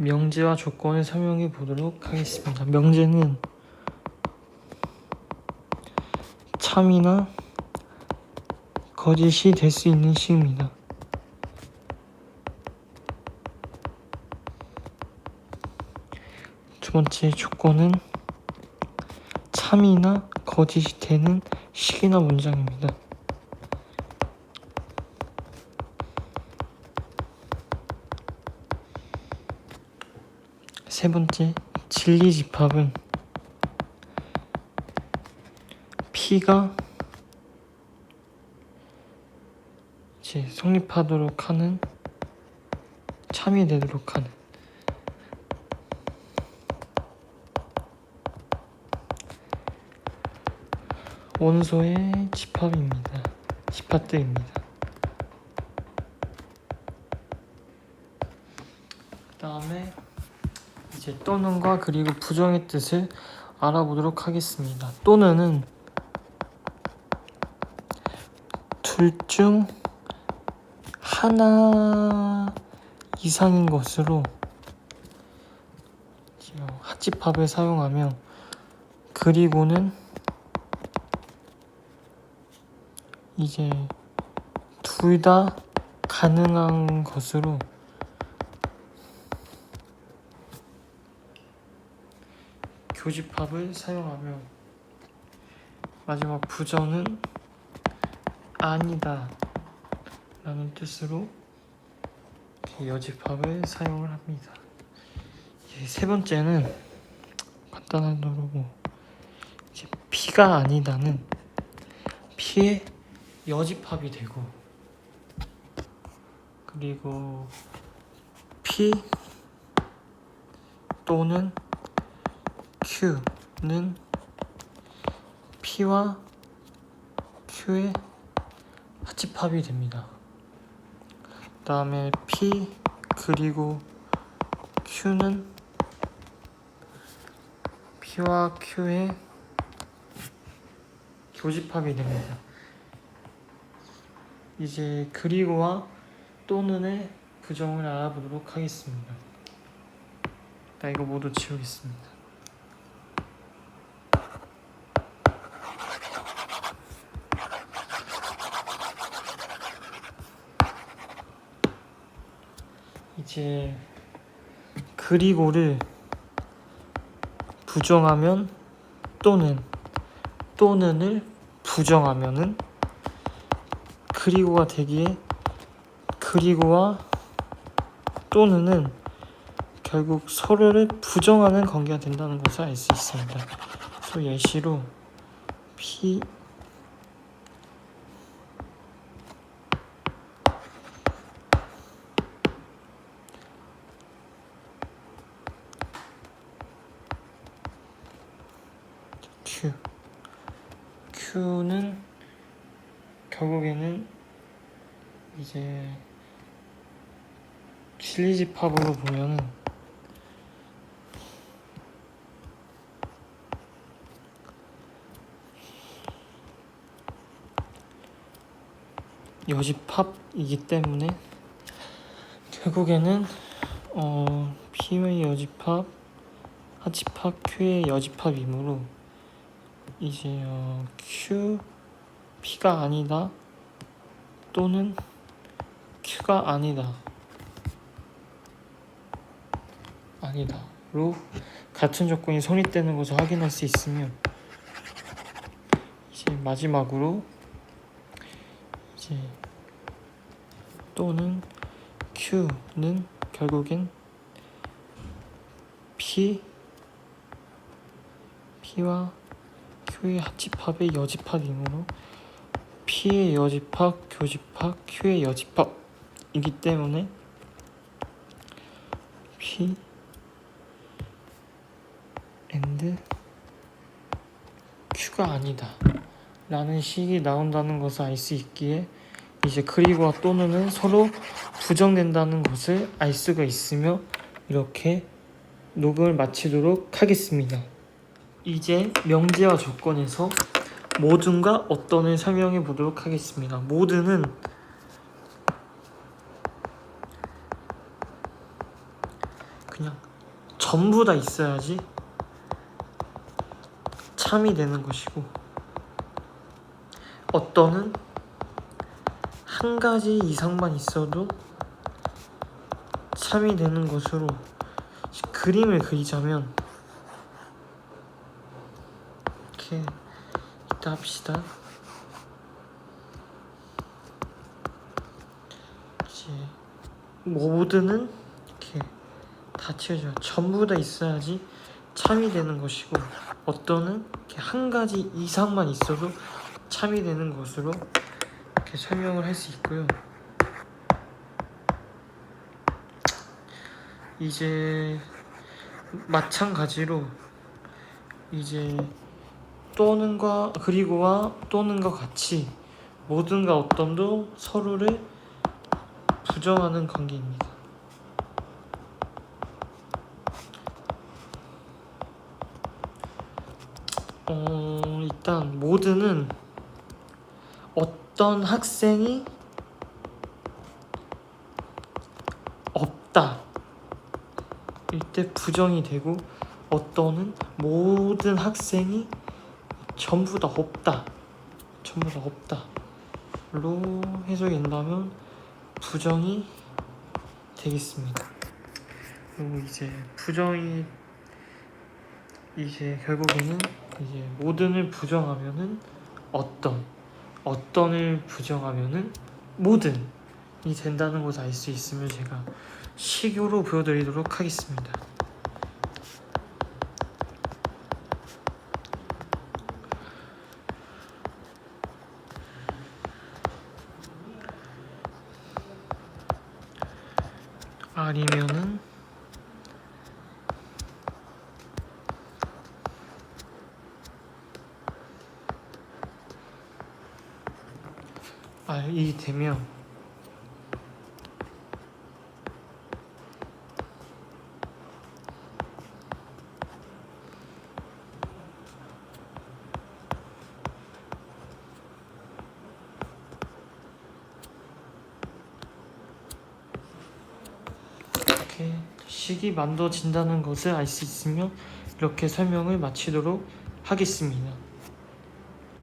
명제와 조건을 설명해 보도록 하겠습니다. 명제는 참이나 거짓이 될 수 있는 시입니다. 두 번째 조건은 참이나 거짓이 되는 시기나 문장입니다. 세 번째 진리 집합은 P가 이제 성립하도록 하는 참이 되도록 하는 원소의 집합입니다. 집합들입니다. 그 다음에 이제 또는과 그리고 부정의 뜻을 알아보도록 하겠습니다. 또는은 둘 중 하나 이상인 것으로 지금 합집합을 사용하며 그리고는 이제 둘 다 가능한 것으로 교집합을 사용하며 마지막 부정은 아니다 라는 뜻으로 여집합을 사용을 합니다. 세 번째는 간단하더라고 이제 피가 아니다는 피의 여집합이 되고 그리고 피 또는 Q는 P와 Q의 합집합이 됩니다. 그 다음에 P 그리고 Q는 P와 Q의 교집합이 됩니다. 이제 그리고와 또는의 부정을 알아보도록 하겠습니다. 나 이거 모두 지우겠습니다. 이제 그리고를 부정하면 또는 또는을 부정하면은 그리고가 되기에 그리고와 또는은 결국 서로를 부정하는 관계가 된다는 것을 알 수 있습니다. 그래서 예시로 P Q. Q는 결국에는 이제 진리집합으로 보면은 여집합이기 때문에 결국에는 어 P의 여집합, 하집합, Q의 여집합이므로 이제 어, Q P가 아니다 또는 Q가 아니다. 아니다로 같은 조건이 성립되는 것을 확인할 수 있으며 이제 마지막으로 이제 또는 Q는 결국엔 P P와 Q의 합집합의 여집합이므로 P의 여집합, 교집합, Q의 여집합이기 때문에 P and Q가 아니다 라는 식이 나온다는 것을 알 수 있기에 이제 그리고와 또는은 서로 부정된다는 것을 알 수가 있으며 이렇게 녹음을 마치도록 하겠습니다. 이제 명제와 조건에서 모든과 어떤을 설명해 보도록 하겠습니다. 모든은 그냥 전부 다 있어야지 참이 되는 것이고 어떤은 한 가지 이상만 있어도 참이 되는 것으로 그림을 그리자면 이렇게 이따 합시다. 이제 모드는 이렇게 다 채워져요. 전부 다 있어야지 참이 되는 것이고 어떤은 이렇게 한 가지 이상만 있어도 참이 되는 것으로 이렇게 설명을 할 수 있고요. 이제 마찬가지로 이제 또는과 그리고와 또는과 같이 모든과 어떤도 서로를 부정하는 관계입니다. 어, 일단 모드는 어떤 학생이 없다. 이때 부정이 되고 어떤은 모든 학생이 전부 다 없다. 전부 다 없다.로 해석된다면 부정이 되겠습니다. 그리고 이제 부정이 이제 결국에는 이제 모든을 부정하면은 어떤 어떤을 부정하면은 모든 이 된다는 것을 알 수 있으면 제가 식으로 보여드리도록 하겠습니다. 아니면은 R이 되면 이렇게 식이 만들어진다는 것을 알 수 있으면 이렇게 설명을 마치도록 하겠습니다.